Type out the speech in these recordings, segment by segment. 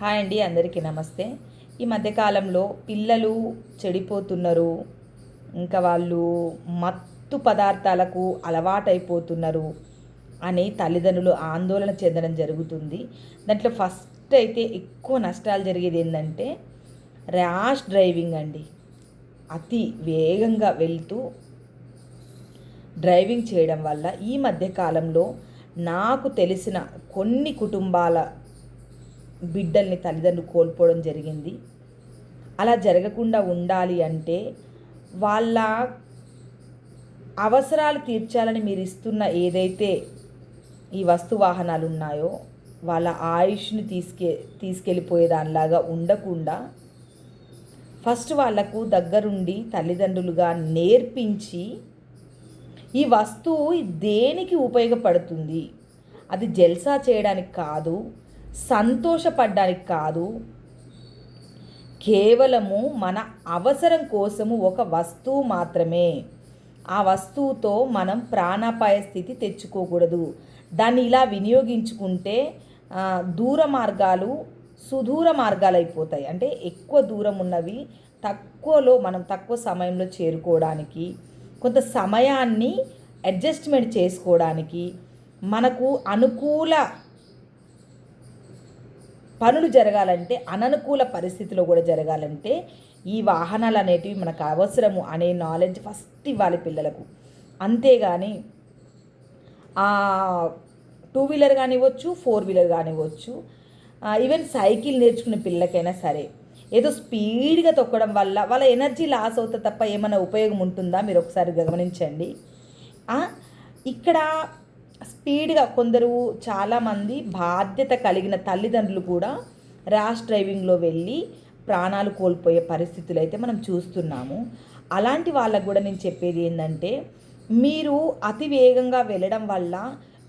Hi అండి అందరికీ నమస్తే. ఈ మధ్యకాలంలో పిల్లలు చెడిపోతున్నారు. ఇంకా వాళ్ళు మత్తు పదార్థాలకు అలవాటైపోతున్నారు అని తల్లిదండ్రులు ఆందోళన చెందడం జరుగుతుంది. దాంట్లో ఫస్ట్ అయితే ఎక్కువ నష్టాలు జరిగేది ఏంటంటే ర్యాష్ డ్రైవింగ్ అండి. అతి వేగంగా వెళ్తూ డ్రైవింగ్ చేయడం వల్ల ఈ మధ్యకాలంలో నాకు తెలిసిన కొన్ని కుటుంబాల బిడ్డల్ని తల్లిదండ్రులు కోల్పోవడం జరిగింది. అలా జరగకుండా ఉండాలి అంటే వాళ్ళ అవసరాలు తీర్చాలని మీరు ఇస్తున్న ఏదైతే ఈ వస్తు వాహనాలు ఉన్నాయో వాళ్ళ ఆయుష్ని తీసుకె తీసుకెళ్ళిపోయే దానిలాగా ఉండకుండా ఫస్ట్ వాళ్ళకు దగ్గరుండి తల్లిదండ్రులుగా నేర్పించి ఈ వస్తువు దేనికి ఉపయోగపడుతుంది? అది జల్సా చేయడానికి కాదు సంతోషపడ్డానికి కాదు కేవలము మన అవసరం కోసము ఒక వస్తువు మాత్రమే. ఆ వస్తువుతో మనం ప్రాణాపాయ స్థితి తెచ్చుకోకూడదు. దాన్ని ఇలా వినియోగించుకుంటే దూర మార్గాలు సుదూర మార్గాలు అయిపోతాయి అంటే ఎక్కువ దూరం ఉన్నవి తక్కువలో మనం తక్కువ సమయంలో చేరుకోవడానికి కొంత సమయాన్ని అడ్జస్ట్మెంట్ చేసుకోవడానికి మనకు అనుకూల పనులు జరగాలంటే అననుకూల పరిస్థితిలో కూడా జరగాలంటే ఈ వాహనాలు అనేటివి మనకు అవసరము అనే నాలెడ్జ్ ఫస్ట్ ఇవ్వాలి పిల్లలకు. అంతేగాని టూ వీలర్ కానివ్వచ్చు ఫోర్ వీలర్ కానివ్వచ్చు ఈవెన్ సైకిల్ నేర్చుకునే పిల్లకైనా సరే ఏదో స్పీడ్గా తొక్కడం వల్ల వాళ్ళ ఎనర్జీ లాస్ అవుతుంది తప్ప ఏమైనా ఉపయోగం ఉంటుందా? మీరు ఒకసారి గమనించండి. ఇక్కడ స్పీడ్గా కొందరు చాలామంది బాధ్యత కలిగిన తల్లిదండ్రులు కూడా ర్యాష్ డ్రైవింగ్లో వెళ్ళి ప్రాణాలు కోల్పోయే పరిస్థితులు అయితే మనం చూస్తున్నాము. అలాంటి వాళ్ళకు కూడా నేను చెప్పేది ఏంటంటే మీరు అతి వేగంగా వెళ్ళడం వల్ల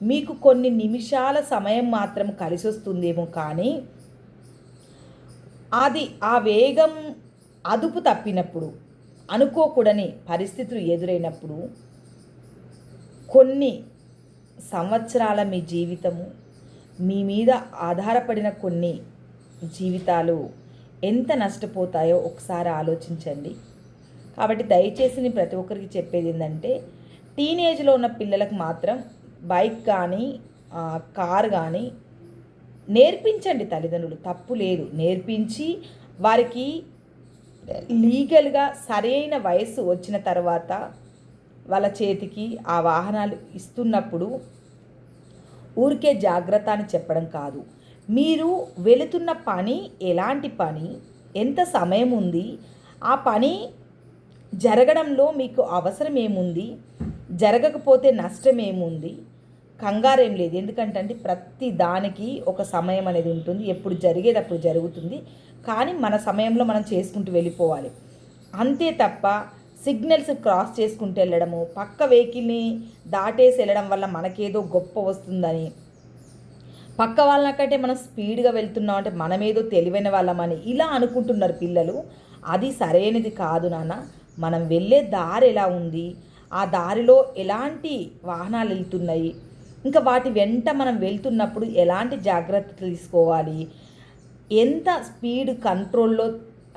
మీకు కొన్ని నిమిషాల సమయం మాత్రం కలిసి వస్తుందేమో కానీ అది ఆ వేగం అదుపు తప్పినప్పుడు అనుకోకూడని పరిస్థితులు ఎదురైనప్పుడు కొన్ని సంవత్సరాల మీ జీవితము మీ మీద ఆధారపడిన కొన్ని జీవితాలు ఎంత నష్టపోతాయో ఒకసారి ఆలోచించండి. కాబట్టి దయచేసి నేను ప్రతి ఒక్కరికి చెప్పేది ఏంటంటే టీనేజ్లో ఉన్న పిల్లలకు మాత్రం బైక్ కానీ కార్ కానీ నేర్పించండి తల్లిదండ్రులు. తప్పు లేదు. నేర్పించి వారికి లీగల్గా సరైన వయసు వచ్చిన తర్వాత వాళ్ళ చేతికి ఆ వాహనాలు ఇస్తున్నప్పుడు ఊరికే జాగ్రత్త అని చెప్పడం కాదు. మీరు వెళుతున్న పని ఎలాంటి పని? ఎంత సమయం ఉంది? ఆ పని జరగడంలో మీకు అవసరం ఏముంది? జరగకపోతే నష్టం ఏముంది? కంగారేం లేదు. ఎందుకంటే ప్రతి దానికి ఒక సమయం అనేది ఉంటుంది. ఎప్పుడు జరిగేటప్పుడు జరుగుతుంది. కానీ మన సమయంలో మనం చేసుకుంటూ వెళ్ళిపోవాలి. అంతే తప్ప సిగ్నల్స్ క్రాస్ చేసుకుంటూ వెళ్ళడము పక్క వెహికల్ని దాటేసి వెళ్ళడం వల్ల మనకేదో గొప్ప వస్తుందని. పక్క వాళ్ళకంటే మనం స్పీడ్గా వెళ్తున్నాం అంటే మనమేదో తెలివైన వాళ్ళమని ఇలా అనుకుంటున్నారు పిల్లలు. అది సరైనది కాదు నాన్న. మనం వెళ్ళే దారి ఎలా ఉంది? ఆ దారిలో ఎలాంటి వాహనాలు వెళ్తున్నాయి? ఇంకా వాటి వెంట మనం వెళ్తున్నప్పుడు ఎలాంటి జాగ్రత్తలు తీసుకోవాలి? ఎంత స్పీడ్ కంట్రోల్లో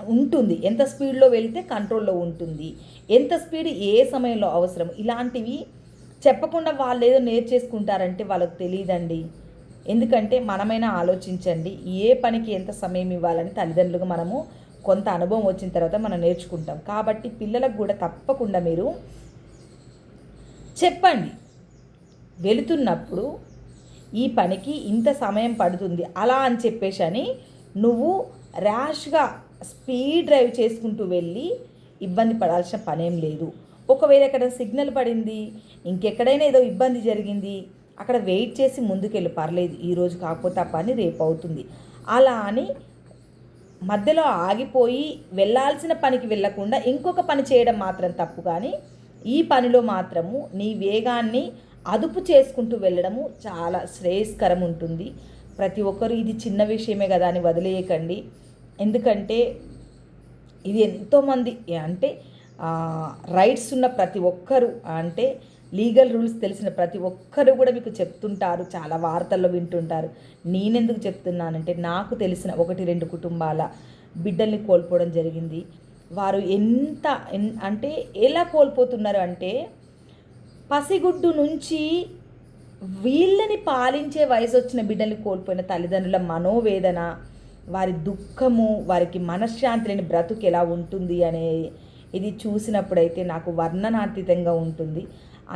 ఉంటుంది. ఎంత స్పీడ్లో వెళ్తే కంట్రోల్లో ఉంటుంది. ఎంత స్పీడ్ ఏ సమయంలో అవసరం? ఇలాంటివి చెప్పకుండా వాళ్ళు ఏదో నేర్చేసుకుంటారంటే వాళ్ళకి తెలియదండి ఎందుకంటే మనమైనా ఆలోచించండి. ఏ పనికి ఎంత సమయం ఇవ్వాలని తల్లిదండ్రులకు మనము కొంత అనుభవం వచ్చిన తర్వాత మనం నేర్చుకుంటాం. కాబట్టి పిల్లలకు కూడా తప్పకుండా మీరు చెప్పండి. వెళుతున్నప్పుడు ఈ పనికి ఇంత సమయం పడుతుంది. అలా అని చెప్పేసి అని నువ్వు ర్యాష్గా స్పీడ్ డ్రైవ్ చేసుకుంటూ వెళ్ళి ఇబ్బంది పడాల్సిన పనేం లేదు. ఒకవేళ ఎక్కడ సిగ్నల్ పడింది ఇంకెక్కడైనా ఏదో ఇబ్బంది జరిగింది అక్కడ వెయిట్ చేసి ముందుకెళ్ళి పర్లేదు ఈరోజు కాకపోతే ఆ పని రేపు అవుతుంది. అలా అని మధ్యలో ఆగిపోయి వెళ్ళాల్సిన పనికి వెళ్ళకుండా ఇంకొక పని చేయడం మాత్రం తప్పు కానీ ఈ పనిలో మాత్రము నీ వేగాన్ని అదుపు చేసుకుంటూ వెళ్ళడము చాలా శ్రేయస్కరం ఉంటుంది. ప్రతి ఒక్కరు ఇది చిన్న విషయమే కదా అని వదిలేయకండి. ఎందుకంటే ఇది ఎంతోమంది అంటే రైట్స్ ఉన్న ప్రతి ఒక్కరు అంటే లీగల్ రూల్స్ తెలిసిన ప్రతి ఒక్కరు కూడా మీకు చెప్తుంటారు చాలా వార్తల్లో వింటుంటారు. నేనెందుకు చెప్తున్నానంటే నాకు తెలిసిన ఒకటి రెండు కుటుంబాల బిడ్డల్ని కోల్పోవడం జరిగింది. వారు ఎంత అంటే ఎలా కోల్పోతున్నారు అంటే పసిగుడ్డు నుంచి వీళ్ళని పాలించే వయసు వచ్చిన బిడ్డల్ని కోల్పోయిన తల్లిదండ్రుల మనోవేదన వారి దుఃఖము వారికి మనశ్శాంతి లేని బ్రతుకు ఎలా ఉంటుంది అనే ఇది చూసినప్పుడైతే నాకు వర్ణనాతీతంగా ఉంటుంది.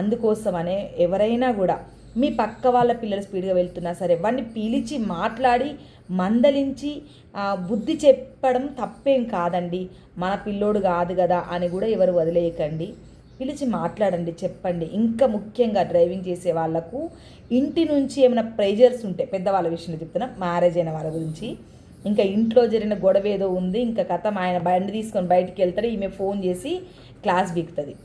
అందుకోసమనే ఎవరైనా కూడా మీ పక్క వాళ్ళ పిల్లలు స్పీడ్గా వెళ్తున్నా సరే వాడిని పిలిచి మాట్లాడి మందలించి బుద్ధి చెప్పడం తప్పేం కాదండి. మన పిల్లోడు కాదు కదా అని కూడా ఎవరు వదిలేయకండి. పిలిచి మాట్లాడండి చెప్పండి. ఇంకా ముఖ్యంగా డ్రైవింగ్ చేసే వాళ్ళకు ఇంటి నుంచి ఏమైనా ప్రెజర్స్ ఉంటే పెద్దవాళ్ళ విషయంలో చెప్తున్నా మ్యారేజ్ అయిన వాళ్ళ గురించి ఇంకా ఇంట్లో జరిగిన గొడవ ఏదో ఉంది ఇంకా కథ ఆయన బండి తీసుకొని బయటికి వెళ్తాడు ఈమె ఫోన్ చేసి క్లాస్ బీకుతుంది.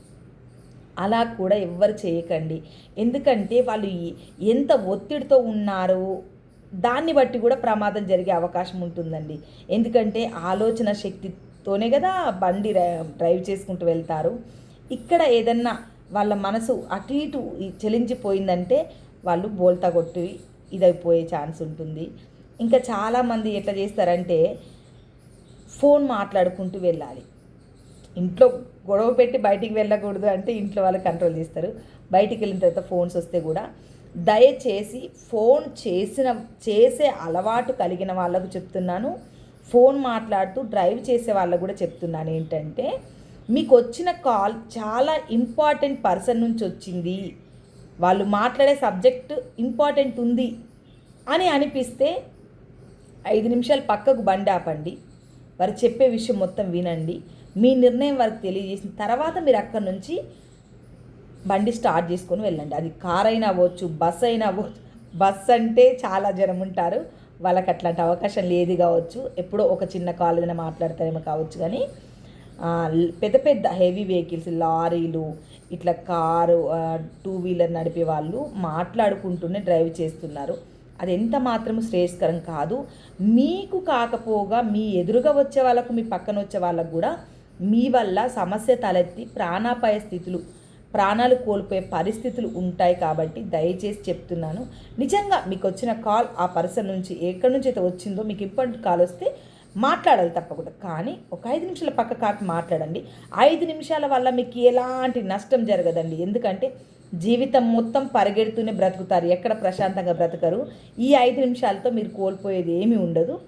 అలా కూడా ఎవ్వరు చేయకండి. ఎందుకంటే వాళ్ళు ఎంత ఒత్తిడితో ఉన్నారు దాన్ని బట్టి కూడా ప్రమాదం జరిగే అవకాశం ఉంటుందండి. ఎందుకంటే ఆలోచన శక్తితోనే కదా బండి డ్రై- డ్రైవ్ చేసుకుంటూ వెళ్తారు. ఇక్కడ ఏదన్నా వాళ్ళ మనసు అటు ఇటు చెలించిపోయిందంటే వాళ్ళు బోల్తా కొట్టి ఇదైపోయే ఛాన్స్ ఉంటుంది. ఇంకా చాలామంది ఎట్లా చేస్తారంటే ఫోన్ మాట్లాడుకుంటూ వెళ్ళాలి. ఇంట్లో గొడవ పెట్టి బయటికి వెళ్ళకూడదు అంటే ఇంట్లో వాళ్ళు కంట్రోల్ చేస్తారు. బయటికి వెళ్ళిన తర్వాత ఫోన్స్ వస్తే కూడా దయచేసి ఫోన్ చేసిన చేసే అలవాటు కలిగిన వాళ్ళకు చెప్తున్నాను. ఫోన్ మాట్లాడుతూ డ్రైవ్ చేసే వాళ్ళకు కూడా చెప్తున్నాను ఏంటంటే మీకు వచ్చిన కాల్ చాలా ఇంపార్టెంట్ పర్సన్ నుంచి వచ్చింది. వాళ్ళు మాట్లాడే సబ్జెక్ట్ ఇంపార్టెంట్ ఉంది అని అనిపిస్తే ఐదు నిమిషాలు పక్కకు బండి ఆపండి. వారు చెప్పే విషయం మొత్తం వినండి. మీ నిర్ణయం వారికి తెలియజేసిన తర్వాత మీరు అక్కడి నుంచి బండి స్టార్ట్ చేసుకొని వెళ్ళండి. అది కార్ అయినా అవ్వచ్చు బస్ అయినా అవ్వచ్చు. బస్ అంటే చాలా జనం ఉంటారు. వాళ్ళకి అట్లాంటి అవకాశం లేదు కావచ్చు. ఎప్పుడో ఒక చిన్న కాల్ ఏదైనా మాట్లాడతారేమో కావచ్చు కానీ పెద్ద పెద్ద హెవీ వెహికల్స్ లారీలు ఇట్లా కారు టూ వీలర్ నడిపే వాళ్ళు మాట్లాడుకుంటూనే డ్రైవ్ చేస్తున్నారు. అది ఎంత మాత్రం శ్రేయస్కరం కాదు. మీకు కాకపోగా మీ ఎదురుగా వచ్చే వాళ్ళకు మీ పక్కన వచ్చే వాళ్ళకు కూడా మీ వల్ల సమస్య తలెత్తి ప్రాణాపాయ స్థితులు ప్రాణాలు కోల్పోయే పరిస్థితులు ఉంటాయి కాబట్టి దయచేసి చెప్తున్నాను. నిజంగా మీకు వచ్చిన కాల్ ఆ పర్సన్ నుంచి ఎక్కడి నుంచి అయితే వచ్చిందో మీకు ఇంపార్టెంట్ కాల్ వస్తే మాట్లాడాలి తప్పకుండా. కానీ ఒక ఐదు నిమిషాల పక్క కాపి మాట్లాడండి. ఐదు నిమిషాల వల్ల మీకు ఎలాంటి నష్టం జరగదండి. ఎందుకంటే జీవితం మొత్తం పరిగెడుతూనే బ్రతుకుతారు. ఎక్కడ ప్రశాంతంగా బ్రతకరు. ఈ ఐదు నిమిషాలతో మీరు కోల్పోయేది ఏమీ ఉండదు.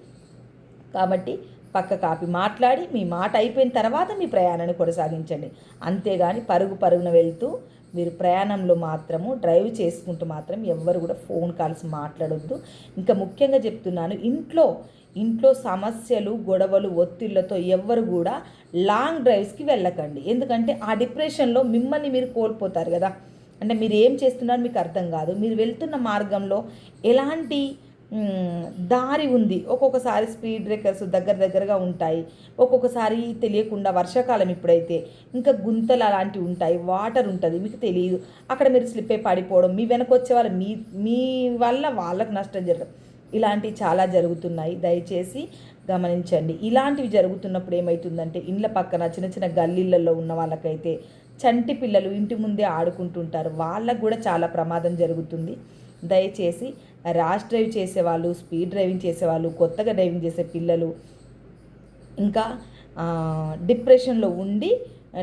కాబట్టి పక్క కాపి మాట్లాడి మీ మాట అయిపోయిన తర్వాత మీ ప్రయాణాన్ని కొనసాగించండి. అంతేగాని పరుగు పరుగున వెళ్తూ మీరు ప్రయాణంలో మాత్రము డ్రైవ్ చేసుకుంటూ మాత్రం ఎవ్వరు కూడా ఫోన్ కాల్స్ మాట్లాడొద్దు. ఇంకా ముఖ్యంగా చెప్తున్నాను ఇంట్లో ఇంట్లో సమస్యలు గొడవలు ఒత్తిళ్ళతో ఎవ్వరు కూడా లాంగ్ డ్రైవ్స్కి వెళ్ళకండి. ఎందుకంటే ఆ డిప్రెషన్లో మిమ్మల్ని మీరు కోల్పోతారు కదా. అంటే మీరు ఏం చేస్తున్నారో మీకు అర్థం కాదు. మీరు వెళ్తున్న మార్గంలో ఎలాంటి దారి ఉంది? ఒక్కొక్కసారి స్పీడ్ బ్రేకర్స్ దగ్గర దగ్గరగా ఉంటాయి. ఒక్కొక్కసారి తెలియకుండా వర్షాకాలం ఇప్పుడైతే ఇంకా గుంతలు అలాంటివి ఉంటాయి. వాటర్ ఉంటుంది మీకు తెలియదు. అక్కడ మీరు స్లిప్ అయి పడిపోవడం మీ వెనక వచ్చే వాళ్ళు మీ మీ వల్ల వాళ్ళకు నష్టం జరగదు ఇలాంటివి చాలా జరుగుతున్నాయి. దయచేసి గమనించండి. ఇలాంటివి జరుగుతున్నప్పుడు ఏమవుతుందంటే ఇండ్ల పక్కన చిన్న చిన్న గల్లీలలో ఉన్న వాళ్ళకైతే చంటి పిల్లలు ఇంటి ముందే ఆడుకుంటుంటారు. వాళ్ళకు కూడా చాలా ప్రమాదం జరుగుతుంది. దయచేసి ర్యాష్ డ్రైవ్ చేసేవాళ్ళు స్పీడ్ డ్రైవింగ్ చేసేవాళ్ళు కొత్తగా డ్రైవింగ్ చేసే పిల్లలు ఇంకా డిప్రెషన్లో ఉండి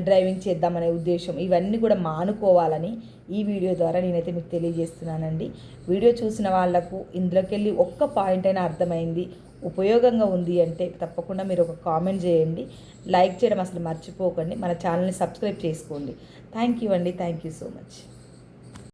డ్రైవింగ్ చేద్దామనే ఉద్దేశం ఇవన్నీ కూడా మానుకోవాలని ఈ వీడియో ద్వారా నేనైతే మీకు తెలియజేస్తున్నానండి. వీడియో చూసిన వాళ్ళకు ఇందులోకి వెళ్ళి ఒక్క పాయింట్ అయినా అర్థమైంది. ఉపయోగంగా ఉంది అంటే తప్పకుండా మీరు ఒక కామెంట్ చేయండి. లైక్ చేయడం అసలు మర్చిపోకండి. మన ఛానల్ని సబ్స్క్రైబ్ చేసుకోండి. థ్యాంక్ యూ అండి. Thank you so much.